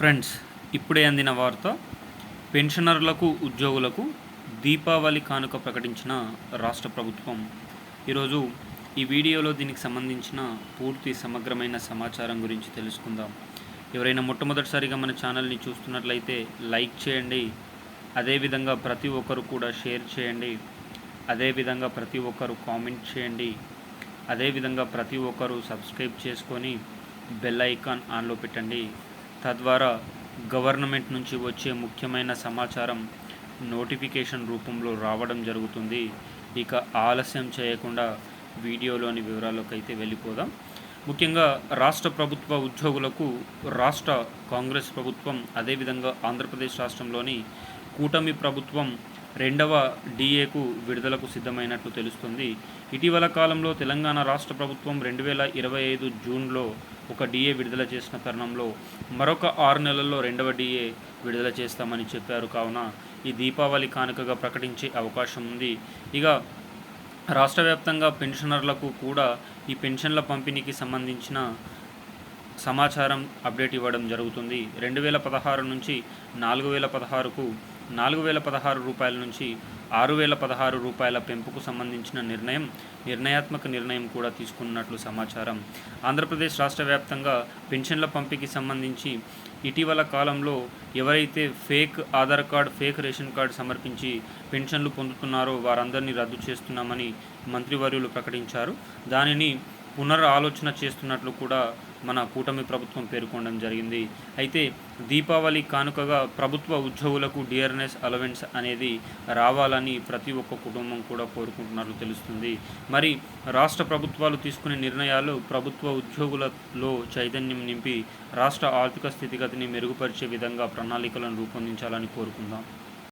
Friends ఇప్పుడే అందిన వార్త పెన్షనర్లకు ఉద్యోగులకు దీపావళి కానుక ప్రకటించిన రాష్ట్ర ప్రభుత్వం. ఈరోజు ఈ వీడియోలో దీనికి సంబంధించిన పూర్తి సమగ్రమైన సమాచారం గురించి తెలుసుకుందాం. ఎవరైనా మొట్టమొదటిసారిగా మన ఛానల్ని చూస్తున్నట్లయితే లైక్ చేయండి. అదేవిధంగా ప్రతి ఒక్కరు కూడా షేర్ చేయండి. అదేవిధంగా ప్రతి ఒక్కరు కామెంట్ చేయండి. అదేవిధంగా ప్రతి ఒక్కరు సబ్స్క్రైబ్ చేసుకొని బెల్ ఐకాన్ ఆన్లో పెట్టండి. తద్వారా గవర్నమెంట్ నుంచి వచ్చే ముఖ్యమైన సమాచారం నోటిఫికేషన్ రూపంలో రావడం జరుగుతుంది. ఇక ఆలస్యం చేయకుండా వీడియోలోని వివరాల్లోకి అయితే వెళ్ళిపోదాం. ముఖ్యంగా రాష్ట్ర ప్రభుత్వ ఉద్యోగులకు రాష్ట్ర కాంగ్రెస్ ప్రభుత్వం అదేవిధంగా ఆంధ్రప్రదేశ్ రాష్ట్రంలోని కూటమి ప్రభుత్వం రెండవ డిఏకు విడుదలకు సిద్ధమైనట్లు తెలుస్తుంది. ఇటీవల కాలంలో తెలంగాణ రాష్ట్ర ప్రభుత్వం రెండు వేల ఇరవై ఐదు జూన్లో ఒక డిఏ విడుదల చేసిన తరుణంలో మరొక ఆరు నెలల్లో రెండవ డిఏ విడుదల చేస్తామని చెప్పారు. కావున ఈ దీపావళి కానుకగా ప్రకటించే అవకాశం ఉంది. ఇక రాష్ట్ర వ్యాప్తంగా పెన్షనర్లకు కూడా ఈ పెన్షన్ల పంపిణీకి సంబంధించిన సమాచారం అప్డేట్ ఇవ్వడం జరుగుతుంది. రెండు వేల పదహారు నుంచి నాలుగు వేల పదహారుకు నాలుగు వేల పదహారు రూపాయల నుంచి ఆరు వేల పదహారు రూపాయల పెంపుకు సంబంధించిన నిర్ణయం నిర్ణయాత్మక నిర్ణయం కూడా తీసుకున్నట్లు సమాచారం. ఆంధ్రప్రదేశ్ రాష్ట్ర వ్యాప్తంగా పెన్షన్ల పంపిణీకి సంబంధించి ఇటీవల కాలంలో ఎవరైతే fake Aadhaar card fake ration card సమర్పించి పెన్షన్లు పొందుతున్నారో వారందరినీ రద్దు చేస్తున్నామని మంత్రివర్యులు ప్రకటించారు. దానిని పునర్ ఆలోచన చేస్తున్నట్లు కూడా మన కూటమి ప్రభుత్వం పేర్కొనడం జరిగింది. అయితే దీపావళి కానుకగా ప్రభుత్వ ఉద్యోగులకు డియర్నెస్ అలవెన్స్ అనేది రావాలని ప్రతి ఒక్క కుటుంబం కూడా కోరుకుంటున్నట్లు తెలుస్తుంది. మరి రాష్ట్ర ప్రభుత్వాలు తీసుకునే నిర్ణయాలు ప్రభుత్వ ఉద్యోగులలో చైతన్యం నింపి రాష్ట్ర ఆర్థిక స్థితిగతిని మెరుగుపరిచే విధంగా ప్రణాళికలను రూపొందించాలని కోరుకుందాం.